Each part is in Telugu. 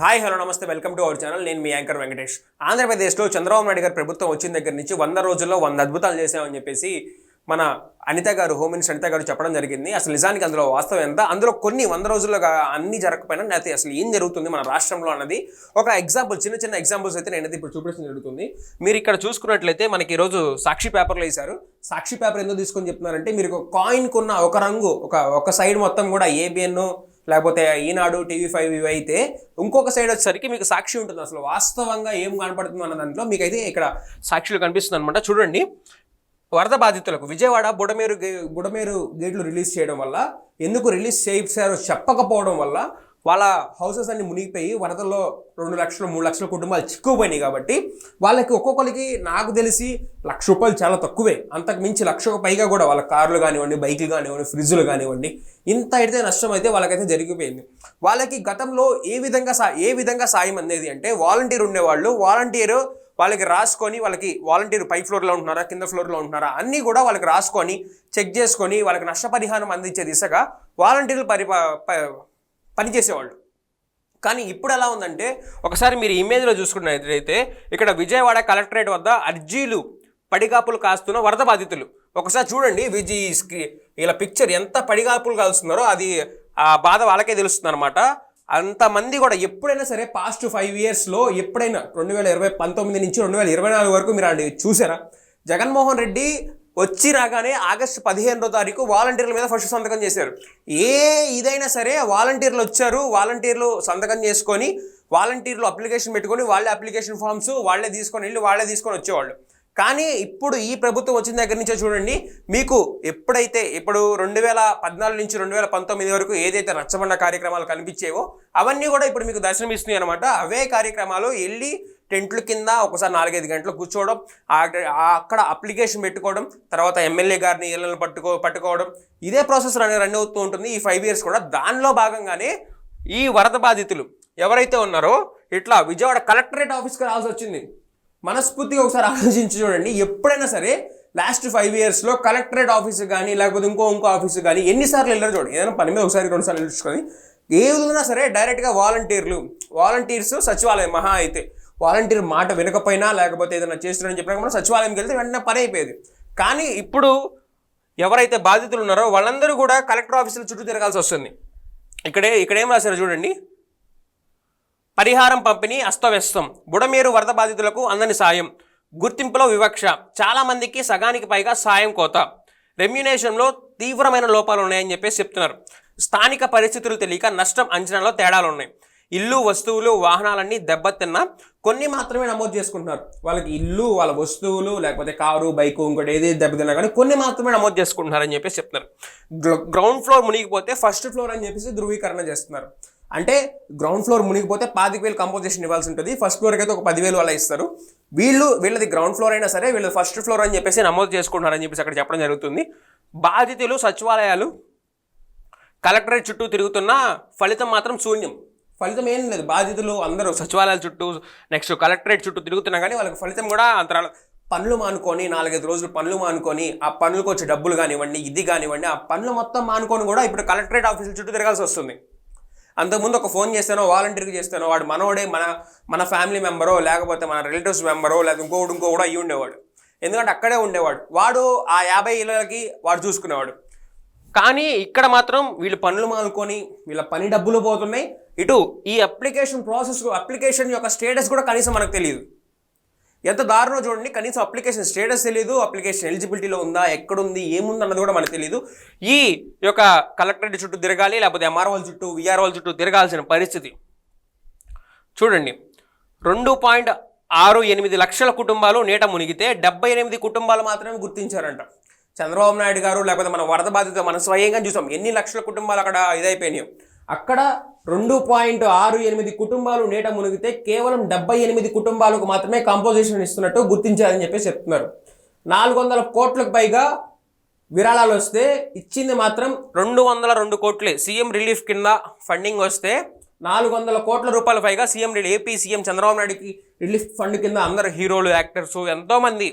Hi hello namaste welcome to our channel. నేను మీ యాంకర్ వెంకటేష్. ఆంధ్రప్రదేశ్లో చంద్రబాబు నాయుడు గారు ప్రభుత్వం వచ్చిన దగ్గర నుంచి వంద రోజుల్లో వంద అద్భుతాలు చేశామని చెప్పేసి మన అనిత గారు హోమ్ మినిస్టర్ అనిత గారు చెప్పడం జరిగింది. అసలు నిజానికి అందులో వాస్తవం ఎంత? అందులో కొన్ని వంద రోజుల్లో అన్ని జరగకపోయినా లేకపోతే అసలు ఏం జరుగుతుంది మన రాష్ట్రంలో అన్నది ఒక ఎగ్జాంపుల్ చిన్న చిన్న ఎగ్జాంపుల్స్ అయితే నేనైతే ఇప్పుడు చూపించడం జరుగుతుంది. మీరు ఇక్కడ చూసుకున్నట్లయితే మనకి ఈరోజు సాక్షి పేపర్లో వేశారు. సాక్షి పేపర్ ఎందుకు తీసుకొని చెప్తున్నారంటే మీరు ఒక కాయిన్ కొన్న ఒక రంగు ఒక ఒక సైడ్ మొత్తం కూడా ఏబిఎన్ లేకపోతే ఈనాడు టీవీ ఫైవ్ ఇవి అయితే ఇంకొక సైడ్ వచ్చేసరికి మీకు సాక్షి ఉంటుంది. అసలు వాస్తవంగా ఏం కనపడుతుంది అన్న దాంట్లో మీకైతే ఇక్కడ సాక్షులు కనిపిస్తుంది అనమాట చూడండి. వరద బాధితులకు విజయవాడ బుడమేరు గే- బుడమేరు గేట్లు రిలీజ్ చేయడం వల్ల ఎందుకు రిలీజ్ చేయించారో చెప్పకపోవడం వల్ల వాళ్ళ హౌసెస్ అన్ని మునిగిపోయి వరదల్లో రెండు లక్షలు మూడు లక్షల కుటుంబాలు చిక్కుపోయినాయి కాబట్టి వాళ్ళకి ఒక్కొక్కరికి నాకు తెలిసి లక్ష రూపాయలు చాలా తక్కువే. అంతకు మించి లక్షకు పైగా కూడా వాళ్ళ కార్లు కానివ్వండి బైకులు కానివ్వండి ఫ్రిడ్జ్లు కానివ్వండి ఇంత అయితే నష్టం అయితే వాళ్ళకైతే జరిగిపోయింది. వాళ్ళకి గతంలో ఏ విధంగా సా ఏ విధంగా సాయం అందేది అంటే వాలంటీర్ ఉండేవాళ్ళు వాలంటీర్ వాళ్ళకి రాసుకొని వాళ్ళకి వాలంటీర్ పై ఫ్లోర్లో ఉంటున్నారా కింద ఫ్లోర్లో ఉంటున్నారా అన్నీ కూడా వాళ్ళకి రాసుకొని చెక్ చేసుకొని వాళ్ళకి నష్టపరిహారం అందించే దిశగా వాలంటీర్లు పరి పనిచేసేవాళ్ళు. కానీ ఇప్పుడు ఎలా ఉందంటే ఒకసారి మీరు ఇమేజ్లో చూసుకున్నట్లయితే ఇక్కడ విజయవాడ కలెక్టరేట్ వద్ద అర్జీలు పడిగాపులు కాస్తున్న వరద బాధితులు. ఒకసారి చూడండి విజి స్క్రీ- ఇలా పిక్చర్ ఎంత పడిగాపులు కలుస్తున్నారో అది ఆ బాధ వాళ్ళకే తెలుస్తుంది అనమాట అంతమంది కూడా ఎప్పుడైనా సరే పాస్ట్ ఫైవ్ ఇయర్స్లో ఎప్పుడైనా రెండు వేల ఇరవై పంతొమ్మిది నుంచి రెండు వేల ఇరవై నాలుగు వరకు మీరు అది చూసారా? జగన్మోహన్ రెడ్డి వచ్చి రాగానే ఆగస్టు పదిహేనో తారీఖు వాలంటీర్ల మీద ఫస్ట్ సంతకం చేశారు. ఏ ఇదైనా సరే వాలంటీర్లు వచ్చారు వాలంటీర్లు సంతకం చేసుకొని వాలంటీర్లు అప్లికేషన్ పెట్టుకొని వాళ్ళే అప్లికేషన్ ఫామ్స్ వాళ్ళే తీసుకొని వెళ్ళి వాళ్ళే తీసుకొని వచ్చేవాళ్ళు. కానీ ఇప్పుడు ఈ ప్రభుత్వం వచ్చిన దగ్గర నుంచే చూడండి మీకు ఎప్పుడైతే ఇప్పుడు రెండు వేల పద్నాలుగు నుంచి రెండు వేల పంతొమ్మిది వరకు ఏదైతే రచ్చబండ కార్యక్రమాలు కనిపించేవో అవన్నీ కూడా ఇప్పుడు మీకు దర్శనమిస్తున్నాయి అనమాట అవే కార్యక్రమాలు వెళ్ళి టెంట్ల కింద ఒకసారి నాలుగైదు గంటలు కూర్చోవడం అక్కడ అప్లికేషన్ పెట్టుకోవడం తర్వాత ఎమ్మెల్యే గారిని ఇళ్ళని పట్టుకో పట్టుకోవడం ఇదే ప్రాసెస్ రన్ రన్ అవుతూ ఉంటుంది. ఈ ఫైవ్ ఇయర్స్ కూడా దానిలో భాగంగానే ఈ వరద బాధితులు ఎవరైతే ఉన్నారో ఇట్లా విజయవాడ కలెక్టరేట్ ఆఫీస్కి రావాల్సి వచ్చింది. మనస్ఫూర్తిగా ఒకసారి ఆలోచించి చూడండి. ఎప్పుడైనా సరే లాస్ట్ ఫైవ్ ఇయర్స్లో కలెక్టరేట్ ఆఫీస్ కానీ లేకపోతే ఇంకో ఇంకో ఆఫీస్ కానీ ఎన్నిసార్లు వెళ్ళారు చూడండి. ఏదైనా పని మీద ఒకసారి రెండు సార్లు వెళ్ళుకొని ఏ విధంగా సరే డైరెక్ట్గా వాలంటీర్లు వాలంటీర్స్ సచివాలయం మహా అయితే వాలంటీర్ మాట వినకపోయినా లేకపోతే ఏదైనా చేస్తున్నారని చెప్పినా మనం సచివాలయంకి వెళ్తే వెంటనే పని అయిపోయేది. కానీ ఇప్పుడు ఎవరైతే బాధితులు ఉన్నారో వాళ్ళందరూ కూడా కలెక్టర్ ఆఫీసుల చుట్టూ తిరగాల్సి వస్తుంది. ఇక్కడే ఇక్కడేం రాశారు చూడండి. పరిహారం పంపిణీ అస్తవ్యస్తం. బుడమేరు వరద బాధితులకు అందని సాయం. గుర్తింపులో వివక్ష. చాలామందికి సగానికి పైగా సాయం కోత. రెమ్యునేషన్లో తీవ్రమైన లోపాలు ఉన్నాయని చెప్పేసి చెప్తున్నారు. స్థానిక పరిస్థితులు తెలియక నష్టం అంచనాలో తేడాలు ఉన్నాయి. ఇల్లు వస్తువులు వాహనాలన్నీ దెబ్బతిన్న కొన్ని మాత్రమే నమోదు చేసుకుంటున్నారు. వాళ్ళకి ఇల్లు వాళ్ళ వస్తువులు లేకపోతే కారు బైకు ఇంకోటి ఏది దెబ్బతిన్నా కానీ కొన్ని మాత్రమే నమోదు చేసుకుంటున్నారని చెప్పేసి చెప్తున్నారు. గ్రౌండ్ ఫ్లోర్ మునిగిపోతే ఫస్ట్ ఫ్లోర్ అని చెప్పేసి ధృవీకరణ చేస్తున్నారు. అంటే గ్రౌండ్ ఫ్లోర్ మునిగిపోతే పాతిక వేలు కంపోజిషన్ ఇవ్వాల్సి ఉంటుంది. ఫస్ట్ ఫ్లోర్కి అయితే ఒక పదివేలు అలా ఇస్తారు. వీళ్ళు వీళ్ళది గ్రౌండ్ ఫ్లోర్ అయినా సరే వీళ్ళు ఫస్ట్ ఫ్లోర్ అని చెప్పేసి నమోదు చేసుకుంటున్నారని చెప్పేసి అక్కడ చెప్పడం జరుగుతుంది. బాధితులు సచివాలయాలు కలెక్టరేట్ చుట్టూ తిరుగుతున్న ఫలితం మాత్రం శూన్యం. ఫలితం ఏం లేదు. బాధితులు అందరూ సచివాలయాల చుట్టూ నెక్స్ట్ కలెక్టరేట్ చుట్టూ తిరుగుతున్నా కానీ వాళ్ళకి ఫలితం కూడా అంత పనులు మానుకొని నాలుగైదు రోజులు పనులు మానుకొని ఆ పనులకు వచ్చే డబ్బులు కానివ్వండి ఇది కానివ్వండి ఆ పనులు మొత్తం మానుకొని కూడా ఇప్పుడు కలెక్టరేట్ ఆఫీసుల చుట్టూ తిరగాల్సి వస్తుంది. అంతకుముందు ఒక ఫోన్ చేస్తానో వాలంటీర్కి చేస్తానో వాడు మనోడే మన మన ఫ్యామిలీ మెంబరో లేకపోతే మన రిలేటివ్స్ మెంబరో లేదా ఇంకోటి ఇంకో కూడా అయ్యి ఉండేవాడు. ఎందుకంటే అక్కడే ఉండేవాడు. వాడు ఆ యాభై ఇళ్ళకి వాడు చూసుకునేవాడు. కానీ ఇక్కడ మాత్రం వీళ్ళు పనులు మానుకొని వీళ్ళ పని డబ్బులు పోతున్నాయి. ఇటు ఈ అప్లికేషన్ ప్రాసెస్ అప్లికేషన్ యొక్క స్టేటస్ కూడా కనీసం మనకు తెలియదు ఎంత దారుణం చూడండి కనీసం అప్లికేషన్ స్టేటస్ తెలియదు అప్లికేషన్ ఎలిజిబిలిటీలో ఉందా ఎక్కడుంది ఏముంది అన్నది కూడా మనకు తెలియదు ఈ యొక్క కలెక్టరేట్ చుట్టూ తిరగాలి లేకపోతే ఎంఆర్ఓల చుట్టూ విఆర్ఓల చుట్టూ తిరగాల్సిన పరిస్థితి. చూడండి రెండు పాయింట్ ఆరు ఎనిమిది లక్షల కుటుంబాలు నీట మునిగితే డెబ్బై ఎనిమిది కుటుంబాలు మాత్రమే గుర్తించారంట. చంద్రబాబు నాయుడు గారు లేకపోతే మన వరద బాధిత మనం స్వయంగా చూసాం ఎన్ని లక్షల కుటుంబాలు అక్కడ ఇదైపోయినాయి. అక్కడ రెండు పాయింట్ ఆరు ఎనిమిది కుటుంబాలు నీట మునిగితే కేవలం డెబ్బై ఎనిమిది కుటుంబాలకు మాత్రమే కాంపోజిషన్ ఇస్తున్నట్టు గుర్తించారని చెప్పేసి చెప్తున్నారు. నాలుగు వందల కోట్లకు పైగా విరాళాలు వస్తే ఇచ్చింది మాత్రం రెండు వందల రెండు కోట్లే. సీఎం రిలీఫ్ కింద ఫండింగ్ వస్తే నాలుగు వందల కోట్ల రూపాయల పైగా సీఎం ఏపీ సీఎం చంద్రబాబు నాయుడుకి రిలీఫ్ ఫండ్ కింద అందరు హీరోలు యాక్టర్స్ ఎంతోమంది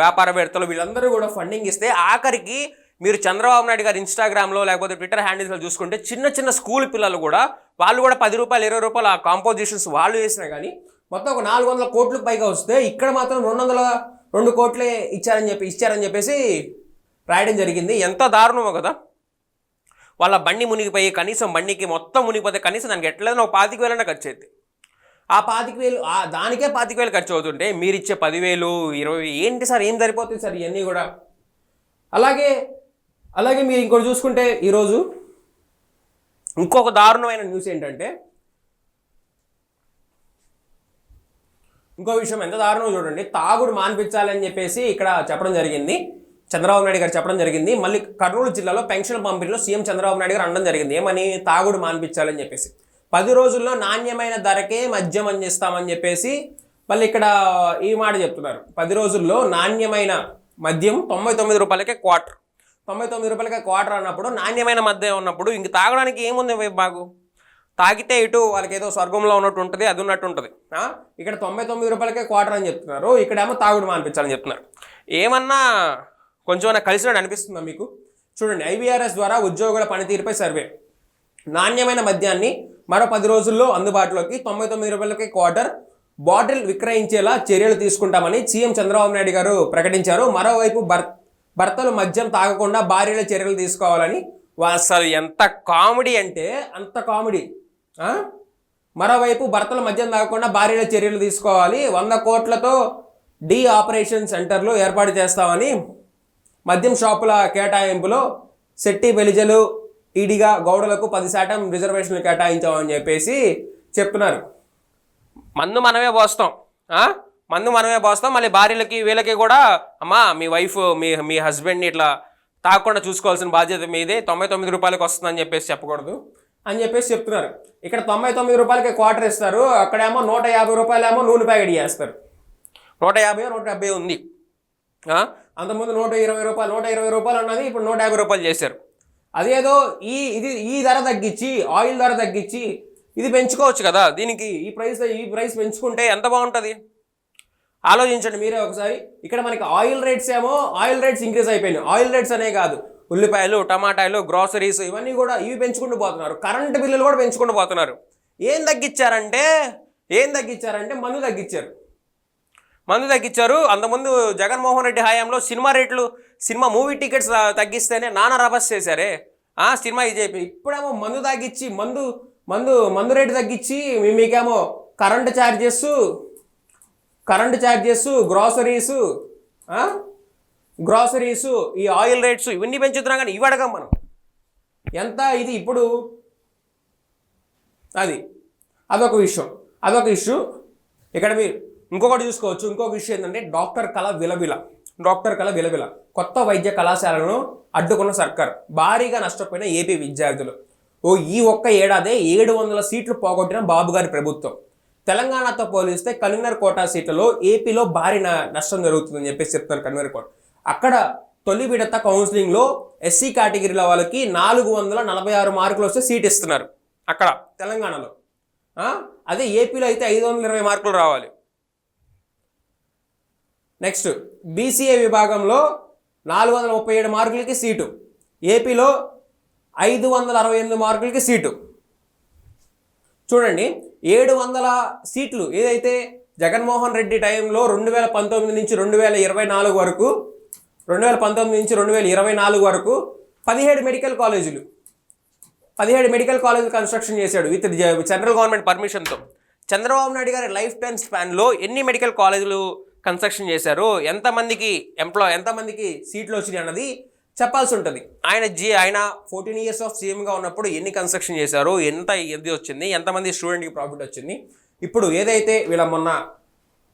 వ్యాపారవేత్తలు వీళ్ళందరూ కూడా ఫండింగ్ ఇస్తే ఆఖరికి మీరు చంద్రబాబు నాయుడు గారి ఇన్స్టాగ్రామ్లో లేకపోతే ట్విట్టర్ హ్యాండిల్స్లో చూసుకుంటే చిన్న చిన్న స్కూల్ పిల్లలు కూడా వాళ్ళు కూడా పది రూపాయలు ఇరవై రూపాయలు ఆ కాంపోజిషన్స్ వాళ్ళు వేసినా కానీ మొత్తం ఒక నాలుగు వందల కోట్లకు పైగా వస్తే ఇక్కడ మాత్రం రెండు వందల రెండు కోట్లే ఇచ్చారని చెప్పి ఇచ్చారని చెప్పేసి రాయడం జరిగింది. ఎంత దారుణమో కదా. వాళ్ళ బండి మునిగిపోయి కనీసం బండికి మొత్తం మునిగిపోతే కనీసం దానికి ఎట్లయినా ఒక పాతిక వేలన్నా ఖర్చు అవుతుంది ఆ పాతిక వేలు ఆ దానికే పాతిక వేలు ఖర్చు అవుతుంటే మీరు ఇచ్చే పదివేలు ఇరవై ఏంటి సార్ ఏం సరిపోతుంది సార్ ఇవన్నీ కూడా? అలాగే అలాగే మీరు ఇంకోటి చూసుకుంటే ఈరోజు ఇంకొక దారుణమైన న్యూస్ ఏంటంటే ఇంకో విషయం ఎంత దారుణం చూడండి తాగుడు మాన్పించాలని చెప్పేసి ఇక్కడ చెప్పడం జరిగింది. చంద్రబాబు నాయుడు గారు చెప్పడం జరిగింది. మళ్ళీ కర్నూలు జిల్లాలో పెన్షన్ పంపిణీలో సీఎం చంద్రబాబు నాయుడు గారు అనడం జరిగింది. ఏమని? తాగుడు మాన్పించాలని చెప్పేసి. పది రోజుల్లో నాణ్యమైన ధరకే మద్యం అందిస్తామని చెప్పేసి మళ్ళీ ఇక్కడ ఈ మాట చెప్తున్నారు. పది రోజుల్లో నాణ్యమైన మద్యం తొంభై తొమ్మిది రూపాయలకే క్వార్టర్. తొంభై తొమ్మిది రూపాయలకి క్వార్టర్ అన్నప్పుడు నాణ్యమైన మధ్య ఉన్నప్పుడు ఇంక తాగడానికి ఏముంది బాగు తాగితే ఇటు వాళ్ళకి ఏదో స్వర్గంలో ఉన్నట్టు ఉంటుంది అది ఉన్నట్టు ఉంటుంది. ఇక్కడ తొంభై తొమ్మిది రూపాయలకే క్వార్టర్ అని చెప్తున్నారు ఇక్కడేమో తాగుడు మానిపించాలని చెప్తున్నారు. ఏమన్నా కొంచెం కలిసినట్టు అనిపిస్తుందా మీకు? చూడండి ఐవీఆర్ఎస్ ద్వారా ఉద్యోగుల పనితీరుపై సర్వే. నాణ్యమైన మద్యాన్ని మరో పది రోజుల్లో అందుబాటులోకి తొంభై తొమ్మిది రూపాయలకి క్వార్టర్ బాటిల్ విక్రయించేలా చర్యలు తీసుకుంటామని సీఎం చంద్రబాబు నాయుడు గారు ప్రకటించారు. మరోవైపు భర్త భర్తలు మద్యం తాగకుండా భార్యల చర్యలు తీసుకోవాలని వా- అసలు ఎంత కామెడీ అంటే అంత కామెడీ. మరోవైపు భర్తల మద్యం తాగకుండా భార్యల చర్యలు తీసుకోవాలి. వంద కోట్లతో డీ ఆపరేషన్ సెంటర్లు ఏర్పాటు చేస్తామని మద్యం షాపుల కేటాయింపులో శెట్టి బెలిజలు ఈడిగా గౌడలకు పది శాతం రిజర్వేషన్లు కేటాయించామని చెప్పేసి చెప్తున్నారు. మందు మనమే పోస్తాం. మందు మనమే పోస్తాం మళ్ళీ భార్యలకి వీళ్ళకి కూడా అమ్మా మీ వైఫ్ మీ మీ హస్బెండ్ని ఇట్లా తాగకుండా చూసుకోవాల్సిన బాధ్యత మీదే తొంభై తొమ్మిది రూపాయలకి వస్తుందని చెప్పేసి చెప్పకూడదు అని చెప్పేసి చెప్తున్నారు. ఇక్కడ తొంభై తొమ్మిది రూపాయలకి క్వార్టర్ ఇస్తారు అక్కడేమో నూట యాభై రూపాయలేమో నూనె ప్యాకెట్ చేస్తారు. నూట యాభై నూట డెబ్బై ఉంది? అంతకుముందు నూట ఇరవై రూపాయలు నూట ఇరవై రూపాయలు ఉన్నది ఇప్పుడు నూట యాభై రూపాయలు చేశారు. అదేదో ఈ ఇది ఈ ధర తగ్గించి ఆయిల్ ధర తగ్గించి ఇది పెంచుకోవచ్చు కదా దీనికి ఈ ప్రైస్ ఈ ప్రైస్ పెంచుకుంటే ఎంత బాగుంటుంది? ఆలోచించండి మీరే ఒకసారి. ఇక్కడ మనకి ఆయిల్ రేట్స్ ఏమో ఆయిల్ రేట్స్ ఇంక్రీజ్ అయిపోయినాయి. ఆయిల్ రేట్స్ అనే కాదు. ఉల్లిపాయలు టమాటాలు గ్రాసరీస్ ఇవన్నీ కూడా ఇవి పెంచుకుంటూ పోతున్నారు. కరెంటు బిల్లులు కూడా పెంచుకుంటూ పోతున్నారు. ఏం తగ్గించారంటే ఏం తగ్గించారంటే మందు తగ్గించారు. మందు తగ్గించారు. అంతకుముందు జగన్మోహన్ రెడ్డి హయాంలో సినిమా రేట్లు సినిమా మూవీ టికెట్స్ తగ్గిస్తేనే నానా రభస్ చేశారే. ఆ సినిమా ఇది చెప్పి ఇప్పుడేమో మందు తగ్గించి మందు మందు మందు రేటు తగ్గించి మీకేమో current charges current charges groceries groceries ఈ ఆయిల్ రేట్స్ ఇవన్నీ పెంచుతున్నాం కానీ ఇవి అడగం మనం. ఎంత ఇది ఇప్పుడు? అది. అదొక విషయం. అదొక ఇష్యూ. ఇక్కడ మీరు ఇంకొకటి చూసుకోవచ్చు. ఇంకొక విషయం ఏంటంటే డాక్టర్ కళ విలవిల. డాక్టర్ కళ విలవిల. కొత్త వైద్య కళాశాలను అడ్డుకున్న సర్కార్. భారీగా నష్టపోయిన ఏపీ విద్యార్థులు. ఓ ఈ ఒక్క ఏడాదే ఏడు వందల సీట్లు పోగొట్టిన బాబు గారి ప్రభుత్వం. తెలంగాణతో పోలిస్తే కన్వీనర్ కోటా సీట్లలో ఏపీలో భారీ నష్టం జరుగుతుందని చెప్పేసి చెప్తున్నారు కన్వీనర్ కోట. అక్కడ తొలి విడత కౌన్సిలింగ్లో ఎస్సీ కేటగిరీల వాళ్ళకి నాలుగు వందల నలభై ఆరు మార్కులు వస్తే సీట్ ఇస్తున్నారు అక్కడ తెలంగాణలో. అదే ఏపీలో అయితే ఐదు వందల ఇరవై మార్కులు రావాలి. నెక్స్ట్ బీసీఏ విభాగంలో నాలుగు వందల ముప్పై ఏడు మార్కులకి సీటు. ఏపీలో ఐదు వందల అరవై ఎనిమిది మార్కులకి సీటు. చూడండి ఏడు వందల సీట్లు ఏదైతే జగన్మోహన్ రెడ్డి టైంలో రెండు వేల పంతొమ్మిది నుంచి రెండు వేల ఇరవై నాలుగు వరకు రెండు వేల పంతొమ్మిది నుంచి రెండు వేల ఇరవై నాలుగు వరకు పదిహేడు మెడికల్ కాలేజీలు పదిహేడు మెడికల్ కాలేజీలు కన్స్ట్రక్షన్ చేశాడు విత్ సెంట్రల్ గవర్నమెంట్ పర్మిషన్తో. చంద్రబాబు నాయుడు గారి లైఫ్ టైం స్పాన్లో ఎన్ని మెడికల్ కాలేజీలు కన్స్ట్రక్షన్ చేశారు ఎంతమందికి ఎంప్లాయ్ ఎంతమందికి సీట్లు వచ్చినాయి అన్నది చెప్పాల్సి ఉంటుంది ఆయన జీ ఆయన ఫోర్టీన్ ఇయర్స్ ఆఫ్ సీఎంగా ఉన్నప్పుడు ఎన్ని కన్స్ట్రక్షన్ చేశారు? ఎంత ఇది వచ్చింది? ఎంతమంది స్టూడెంట్కి ప్రాఫిట్ వచ్చింది? ఇప్పుడు ఏదైతే వీళ్ళ మొన్న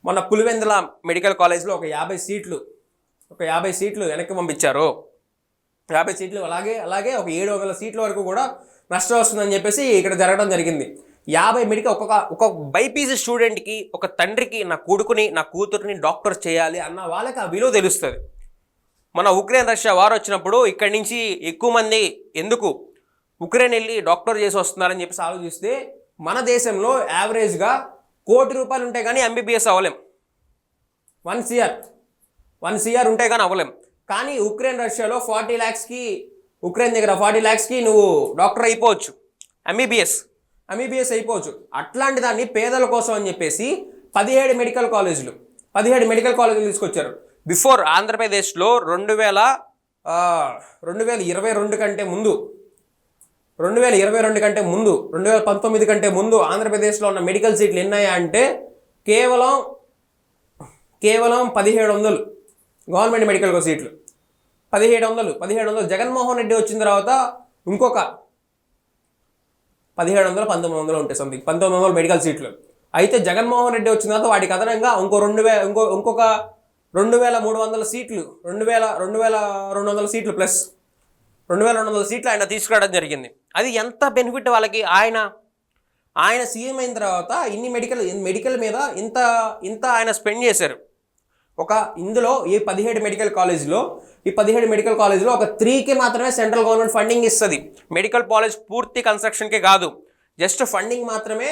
మొన్న పులివెందుల మెడికల్ కాలేజ్లో ఒక యాభై సీట్లు ఒక యాభై సీట్లు వెనక్కి పంపించారు. యాభై సీట్లు అలాగే అలాగే ఒక ఏడు వందల సీట్ల వరకు కూడా నష్టం వస్తుందని చెప్పేసి ఇక్కడ జరగడం జరిగింది. యాభై మెడికల్ ఒక్కొక్క ఒక బైపీసీ స్టూడెంట్కి ఒక తండ్రికి నా కొడుకుని నా కూతురిని డాక్టర్ చేయాలి అన్న వాళ్ళకి ఆ విలువ తెలుస్తుంది. మన ఉక్రెయిన్ రష్యా వార్ వచ్చినప్పుడు ఇక్కడి నుంచి ఎక్కువ మంది ఎందుకు ఉక్రెయిన్ వెళ్ళి డాక్టర్ చేసి వస్తున్నారని చెప్పేసి ఆలోచిస్తే మన దేశంలో యావరేజ్గా కోటి రూపాయలు ఉంటే కానీ ఎంబీబీఎస్ అవ్వలేం. వన్ సిఆర్ వన్ సిఆర్ ఉంటే కానీ అవ్వలేం. కానీ ఉక్రెయిన్ రష్యాలో ఫార్టీ ల్యాక్స్కి ఉక్రెయిన్ దగ్గర ఫార్టీ ల్యాక్స్కి నువ్వు డాక్టర్ అయిపోవచ్చు. ఎంబీబీఎస్ ఎంబీబీఎస్ అయిపోవచ్చు. అట్లాంటి దాన్ని పేదల కోసం అని చెప్పేసి పదిహేడు మెడికల్ కాలేజీలు పదిహేడు మెడికల్ కాలేజీలు తీసుకొచ్చారు. బిఫోర్ ఆంధ్రప్రదేశ్లో రెండు వేల రెండు వేల ఇరవై రెండు కంటే ముందు రెండు వేల ఇరవై రెండు కంటే ముందు రెండు వేల పంతొమ్మిది కంటే ముందు ఆంధ్రప్రదేశ్లో ఉన్న మెడికల్ సీట్లు ఎన్నాయా అంటే కేవలం కేవలం పదిహేడు వందలు గవర్నమెంట్ మెడికల్ సీట్లు. పదిహేడు వందలు పదిహేడు వందలు. జగన్మోహన్ రెడ్డి వచ్చిన తర్వాత ఇంకొక పదిహేడు వందలు పంతొమ్మిది వందలు ఉంటాయి సంథింగ్ పంతొమ్మిది వందలు మెడికల్ సీట్లు. అయితే జగన్మోహన్ రెడ్డి వచ్చిన తర్వాత వాటికి అదనంగా ఇంకో రెండు వేల ఇంకో ఇంకొక రెండు వేల మూడు వందల సీట్లు రెండు వేల రెండు వేల రెండు వందల సీట్లు ప్లస్ రెండు వేల రెండు వందల సీట్లు ఆయన తీసుకురావడం జరిగింది. అది ఎంత బెనిఫిట్ వాళ్ళకి? ఆయన ఆయన సీఎం అయిన తర్వాత ఇన్ని మెడికల్ మెడికల్ మీద ఇంత ఇంత ఆయన స్పెండ్ చేశారు. ఒక ఇందులో ఈ పదిహేడు మెడికల్ కాలేజ్లో ఈ పదిహేడు మెడికల్ కాలేజ్లో ఒక త్రీకి మాత్రమే సెంట్రల్ గవర్నమెంట్ ఫండింగ్ ఇస్తుంది. మెడికల్ కాలేజ్ పూర్తి కన్స్ట్రక్షన్కే కాదు. జస్ట్ ఫండింగ్ మాత్రమే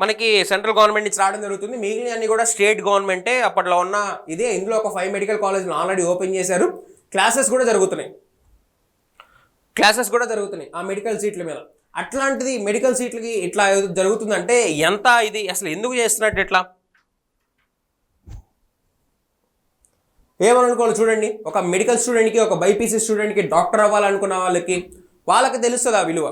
మనకి సెంట్రల్ గవర్నమెంట్ నుంచి రావడం జరుగుతుంది. మిగిలిన అన్ని కూడా స్టేట్ గవర్నమెంటే అప్పట్లో ఉన్న ఇదే. ఇందులో ఒక ఫైవ్ మెడికల్ కాలేజ్లు ఆల్రెడీ ఓపెన్ చేశారు. క్లాసెస్ కూడా జరుగుతున్నాయి. క్లాసెస్ కూడా జరుగుతున్నాయి ఆ మెడికల్ సీట్ల మీద. అట్లాంటిది మెడికల్ సీట్లకి ఇట్లా జరుగుతుందంటే ఎంత ఇది అసలు ఎందుకు చేస్తున్నట్టు ఇట్లా? ఏమనుకోవాలి చూడండి. ఒక మెడికల్ స్టూడెంట్కి ఒక బైపీసీ స్టూడెంట్కి డాక్టర్ అవ్వాలనుకున్న వాళ్ళకి వాళ్ళకి తెలుస్తుంది ఆ విలువ?